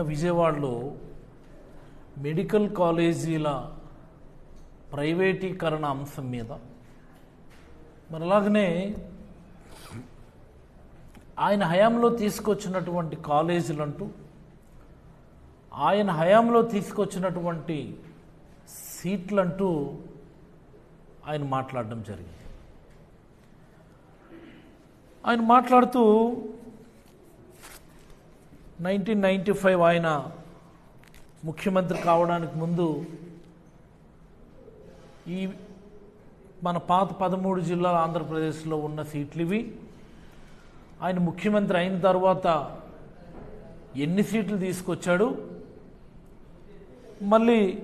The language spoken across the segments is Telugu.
విజయవాడలో మెడికల్ కాలేజీల ప్రైవేటీకరణ అంశం మీద. మరి అలాగనే ఆయన హయాంలో తీసుకొచ్చినటువంటి కాలేజీలు అంటూ ఆయన హయాంలో తీసుకొచ్చినటువంటి సీట్లంటూ ఆయన మాట్లాడడం జరిగింది. ఆయన మాట్లాడుతూ నైన్టీన్ నైంటీ ఫైవ్ ఆయన ముఖ్యమంత్రి కావడానికి ముందు ఈ మన పాత పదమూడు జిల్లాల ఆంధ్రప్రదేశ్లో ఉన్న సీట్లు ఇవి. ఆయన ముఖ్యమంత్రి అయిన తర్వాత ఎన్ని సీట్లు తీసుకొచ్చాడు? మళ్ళీ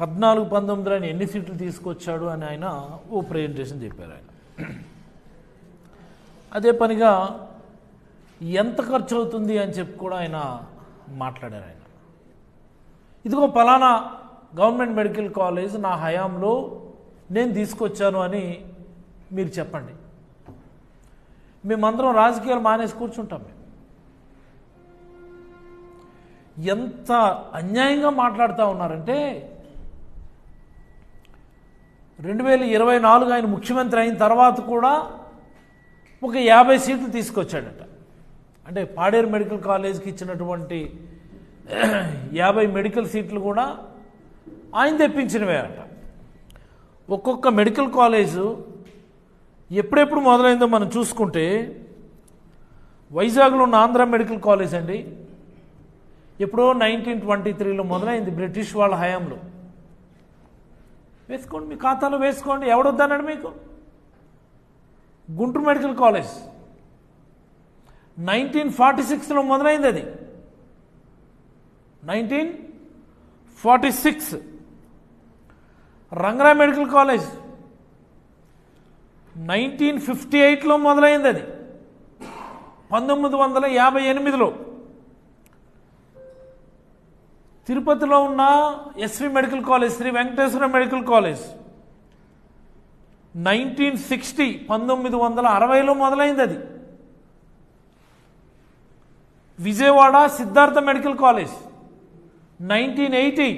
పద్నాలుగు పంతొమ్మిది ఆయన ఎన్ని సీట్లు తీసుకొచ్చాడు అని ఆయన ఓ ప్రజెంటేషన్ చెప్పారు ఆయన. అదే పనిగా ఎంత ఖర్చు అవుతుంది అని చెప్పి కూడా ఆయన మాట్లాడారు ఆయన. ఇదిగో పలానా గవర్నమెంట్ మెడికల్ కాలేజ్ నా హయాంలో నేను తీసుకొచ్చాను అని మీరు చెప్పండి. మేమందరం రాజకీయాలు మానేసి కూర్చుంటాం మేము. ఎంత అన్యాయంగా మాట్లాడుతూ ఉన్నారంటే రెండు వేల ఇరవై నాలుగు ఆయన ముఖ్యమంత్రి అయిన తర్వాత కూడా ఒక యాభై సీట్లు తీసుకొచ్చాడట. అంటే పాడేరు మెడికల్ కాలేజ్కి ఇచ్చినటువంటి యాభై మెడికల్ సీట్లు కూడా ఆయన తెప్పించినవే అంట ఒక్కొక్క మెడికల్ కాలేజు ఎప్పుడెప్పుడు మొదలైందో మనం చూసుకుంటే వైజాగ్లో ఉన్న ఆంధ్ర మెడికల్ కాలేజ్ అండి. ఎప్పుడో నైన్టీన్ ట్వంటీ త్రీలో మొదలైంది బ్రిటిష్ వాళ్ళ హయాంలో. వేసుకోండి మీ ఖాతాలో వేసుకోండి ఎవడొద్దన్నాడు మీకు? Guntur medical college. Nineteen forty సిక్స్లో మొదలైంది అది. Nineteen forty six. Rangaraya medical college. Nineteen fifty ఎయిట్లో మొదలైంది అది. పంతొమ్మిది వందల యాభై ఎనిమిదిలో. తిరుపతిలో ఉన్న SV medical college Sri Venkateswara medical college. Nineteen sixty పంతొమ్మిది వందల అరవైలో మొదలైంది అది. Vijayawada Siddhartha medical college. Nineteen eighty.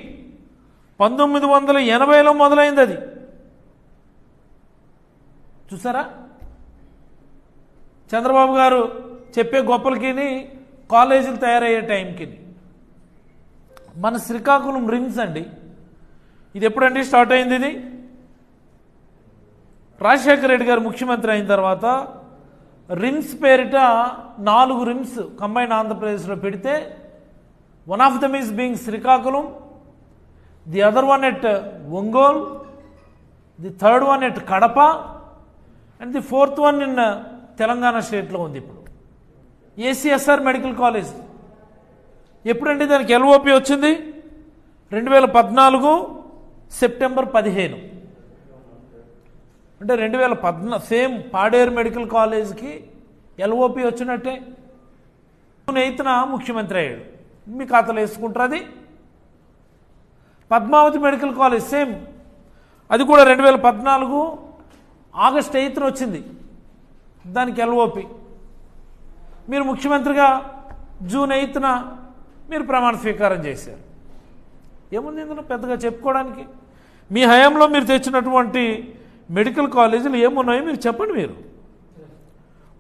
పంతొమ్మిది వందల ఎనభైలో మొదలైంది అది. చూసారా? చంద్రబాబు గారు చెప్పే గొప్పలకి కాలేజీలు తయారయ్యే టైంకి మన శ్రీకాకుళం రిమ్స్ అండి. ఇది ఎప్పుడండి స్టార్ట్ అయింది ఇది? రాజశేఖర రెడ్డి గారు ముఖ్యమంత్రి అయిన తర్వాత రిమ్స్ పేరిట నాలుగు రిమ్స్ కంబైన్ ఆంధ్రప్రదేశ్లో పెడితే one of them is being Srikakulam the other one at Ongole the third one at Kadapa and the fourth one in Telangana స్టేట్లో ఉంది ఇప్పుడు. ఏసీఎస్ఆర్ మెడికల్ కాలేజ్ ఎప్పుడండి దానికి ఎల్ఓపి వచ్చింది? రెండు వేల పద్నాలుగు సెప్టెంబర్ పదిహేను. అంటే రెండు వేల పద్నా సేమ్ పాడేరు మెడికల్ కాలేజ్కి ఎల్ఓపి వచ్చినట్టే. ఎయిత్న ముఖ్యమంత్రి అయ్యాడు. మీ ఖాతాలో వేసుకుంటారు అది? Padmavathi medical college same. అది కూడా రెండు వేల పద్నాలుగు ఆగస్ట్ ఎయిత్న వచ్చింది. దానికి ఎల్ఓపి. మీరు ముఖ్యమంత్రిగా జూన్ ఎయిత్న మీరు ప్రమాణ స్వీకారం చేశారు. ఏముంది ఇందులో? పెద్దగా చెప్పుకోవడానికి. మీ హయాంలో మీరు తెచ్చినటువంటి మెడికల్ కాలేజీలు ఏమున్నాయో మీరు చెప్పండి మీరు.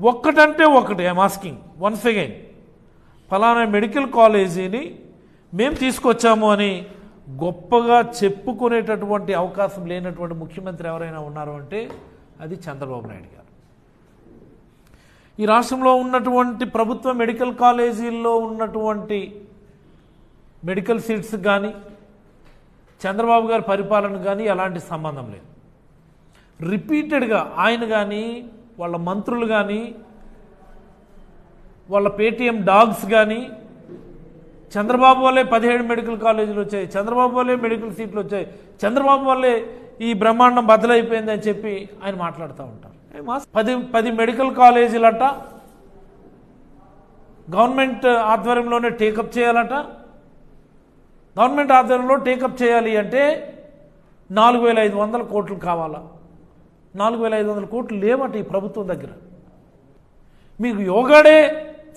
ఒక్కటంటే ఒకటి ఐఎమ్ ఆస్కింగ్ వన్స్ అగైన్ ఫలానా మెడికల్ కాలేజీని మేము తీసుకొచ్చాము అని గొప్పగా చెప్పుకునేటటువంటి అవకాశం లేనటువంటి ముఖ్యమంత్రి ఎవరైనా ఉన్నారు అంటే అది చంద్రబాబు నాయుడు గారు. ఈ రాష్ట్రంలో ఉన్నటువంటి ప్రభుత్వ మెడికల్ కాలేజీల్లో ఉన్నటువంటి మెడికల్ సీట్స్ కానీ చంద్రబాబు గారి పరిపాలన కానీ ఎలాంటి సంబంధం లేదు. రిపీటెడ్గా ఆయన కానీ వాళ్ళ మంత్రులు కానీ వాళ్ళ పేటీఎం డాగ్స్ కానీ చంద్రబాబు వల్లే పదిహేడు మెడికల్ కాలేజీలు వచ్చాయి చంద్రబాబు వల్లే మెడికల్ సీట్లు వచ్చాయి చంద్రబాబు వల్లే ఈ బ్రహ్మాండం బద్దలైపోయింది అని చెప్పి ఆయన మాట్లాడుతూ ఉంటారు. పది పది మెడికల్ కాలేజీలట గవర్నమెంట్ ఆధ్వర్యంలోనే టేకప్ చేయాలట. గవర్నమెంట్ ఆధ్వర్యంలో టేకప్ చేయాలి అంటే నాలుగు వేల ఐదు వందల కోట్లు కావాలా? నాలుగు వేల ఐదు వందల కోట్లు లేవట ఈ ప్రభుత్వం దగ్గర. మీకు యోగాడే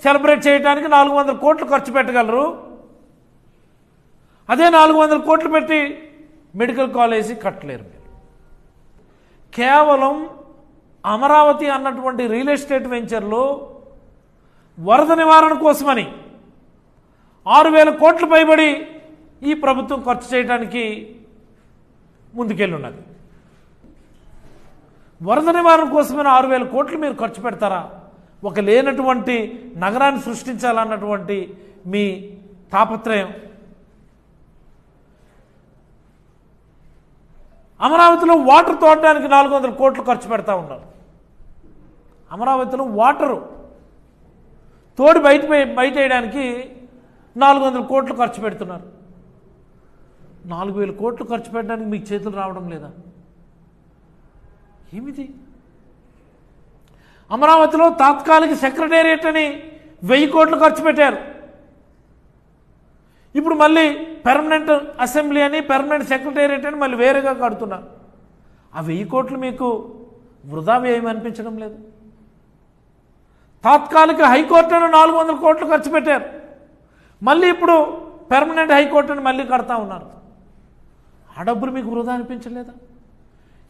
సెలబ్రేట్ చేయడానికి నాలుగు వందల కోట్లు ఖర్చు పెట్టగలరు. అదే నాలుగు వందల కోట్లు పెట్టి మెడికల్ కాలేజీ కట్టలేరు మీరు. కేవలం అమరావతి అన్నటువంటి రియల్ ఎస్టేట్ వెంచర్లో వరద నివారణ కోసమని ఆరు వేల కోట్లు పైబడి ఈ ప్రభుత్వం ఖర్చు చేయడానికి ముందుకెళ్ళున్నది. వరద నివారణ కోసమైన ఆరు వేల కోట్లు మీరు ఖర్చు పెడతారా? ఒక లేనటువంటి నగరాన్ని సృష్టించాలన్నటువంటి మీ తాపత్రయం. అమరావతిలో వాటర్ తోడడానికి నాలుగు వందల కోట్లు ఖర్చు పెడతా ఉన్నారు. అమరావతిలో వాటరు తోడు బయట బయట వేయడానికి నాలుగు వందల కోట్లు ఖర్చు పెడుతున్నారు. నాలుగు వేల కోట్లు ఖర్చు పెట్టడానికి మీకు చేతులు రావడం లేదా? ఏమిటి అమరావతిలో తాత్కాలిక సెక్రటేరియట్ అని వెయ్యి కోట్లు ఖర్చు పెట్టారు. ఇప్పుడు మళ్ళీ పెర్మనెంట్ అసెంబ్లీ అని పెర్మనెంట్ సెక్రటేరియట్ అని మళ్ళీ వేరేగా కడుతున్నారు. ఆ వెయ్యి కోట్లు మీకు వృధా వ్యయం అనిపించడం లేదు. తాత్కాలిక హైకోర్టును నాలుగు వందల కోట్లు ఖర్చు పెట్టారు. మళ్ళీ ఇప్పుడు పెర్మనెంట్ హైకోర్టును మళ్ళీ కడతా ఉన్నారు. ఆ డబ్బులు మీకు వృధా అనిపించలేదా?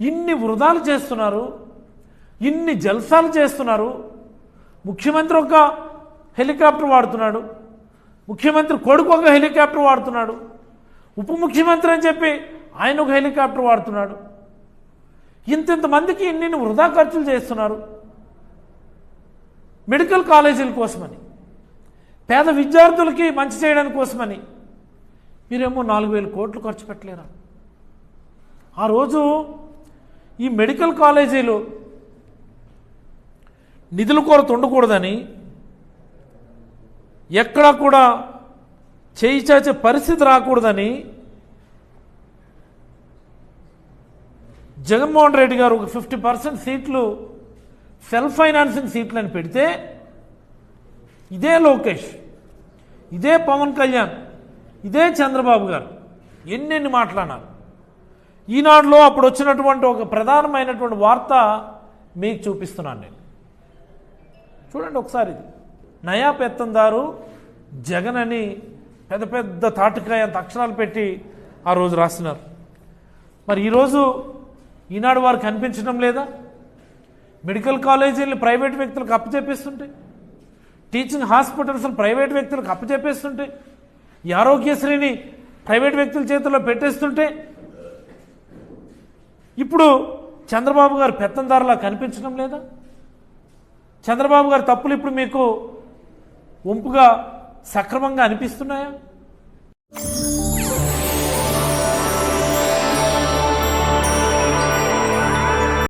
ఇన్ని వృధాలు చేస్తున్నారు ఇన్ని జల్సాలు చేస్తున్నారు. ముఖ్యమంత్రి ఒక హెలికాప్టర్ వాడుతున్నాడు ముఖ్యమంత్రి కొడుకు ఒక హెలికాప్టర్ వాడుతున్నాడు ఉప ముఖ్యమంత్రి అని చెప్పి ఆయన ఒక హెలికాప్టర్ వాడుతున్నాడు. ఇంతమందికి ఇన్ని వృధా ఖర్చులు చేస్తున్నారు. మెడికల్ కాలేజీల కోసమని పేద విద్యార్థులకి మంచి చేయడానికి కోసమని మీరేమో నాలుగు వేల కోట్లు ఖర్చు పెట్టలేరా? ఆ రోజు ఈ మెడికల్ కాలేజీలు నిధుల కొరత ఉండకూడదని ఎక్కడా కూడా చేయి చాచే పరిస్థితి రాకూడదని జగన్మోహన్ రెడ్డి గారు ఒక ఫిఫ్టీ పర్సెంట్ సీట్లు సెల్ఫ్ ఫైనాన్సింగ్ సీట్లు అని పెడితే ఇదే లోకేష్ ఇదే పవన్ కళ్యాణ్ ఇదే చంద్రబాబు గారు ఎన్నెన్ని మాట్లాడినారు? ఈనాడులో అప్పుడు వచ్చినటువంటి ఒక ప్రధానమైనటువంటి వార్త మీకు చూపిస్తున్నాను నేను. చూడండి ఒకసారి ఇది. నయా పెత్తందారు జగన్ అని పెద్ద పెద్ద తాటికాయ అంత అక్షరాలు పెట్టి ఆ రోజు రాస్తున్నారు మరి ఈరోజు ఈనాడు వారు కనిపించడం లేదా? మెడికల్ కాలేజీలు ప్రైవేట్ వ్యక్తులకు అప్పచెప్పేస్తుంటే టీచింగ్ హాస్పిటల్స్ ప్రైవేట్ వ్యక్తులకు అప్పచెప్పేస్తుంటే ఈ ఆరోగ్యశ్రీని ప్రైవేట్ వ్యక్తుల చేతుల్లో పెట్టేస్తుంటే ఇప్పుడు చంద్రబాబు గారు పెత్తందారులా కనిపించడం లేదా? చంద్రబాబు గారి తప్పులు ఇప్పుడు మీకు వంపుగా సక్రమంగా అనిపిస్తున్నాయా?